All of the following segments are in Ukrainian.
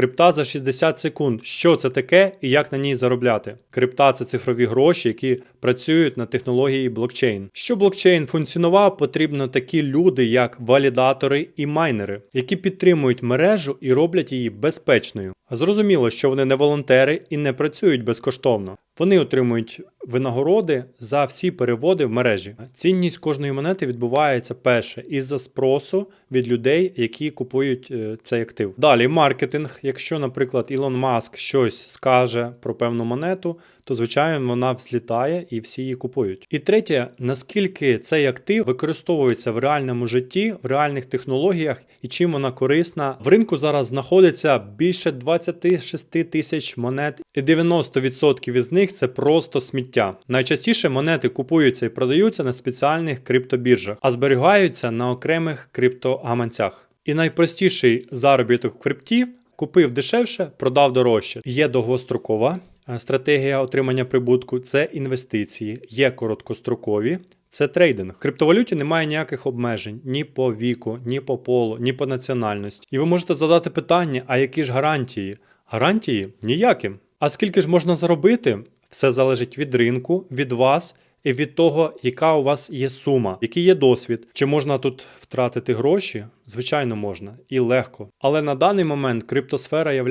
Крипта за 60 секунд. Що це таке і як на ній заробляти? Крипта це цифрові гроші, які працюють на технології блокчейн. Щоб блокчейн функціонував, потрібно такі люди, як валідатори і майнери, які підтримують мережу і роблять її безпечною. Зрозуміло, що вони не волонтери і не працюють безкоштовно. Вони отримують винагороди за всі переводи в мережі. Цінність кожної монети відбувається перше із-за спросу від людей, які купують е, цей актив. Далі маркетинг. Якщо, наприклад, Ілон Маск щось скаже про певну монету, то звичайно вона взлітає і всі її купують. І третє, наскільки цей актив використовується в реальному житті, в реальних технологіях і чим вона корисна. В ринку зараз знаходиться більше 26 тисяч монет, і 90% із них це просто сміття. Найчастіше монети купуються і продаються на спеціальних криптобіржах, а зберігаються на окремих криптогаманцях. І найпростіший заробіток в крипті купив дешевше, продав дорожче. Є довгострокова е, стратегія отримання прибутку, це інвестиції, є короткострокові. Це трейдинг. В криптовалюті немає ніяких обмежень ні по віку, ні по полу, ні по національності. І ви можете задати питання: а які ж гарантії? Гарантії ніякі. А скільки ж можна заробити? Все залежить від ринку, від вас і від того, яка у вас є сума, який є досвід. Чи можна тут втратити гроші? Звичайно, можна і легко. Але на даний момент криптосфера є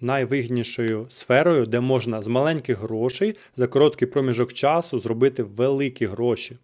найвигіднішою сферою, де можна з маленьких грошей за короткий проміжок часу зробити великі гроші.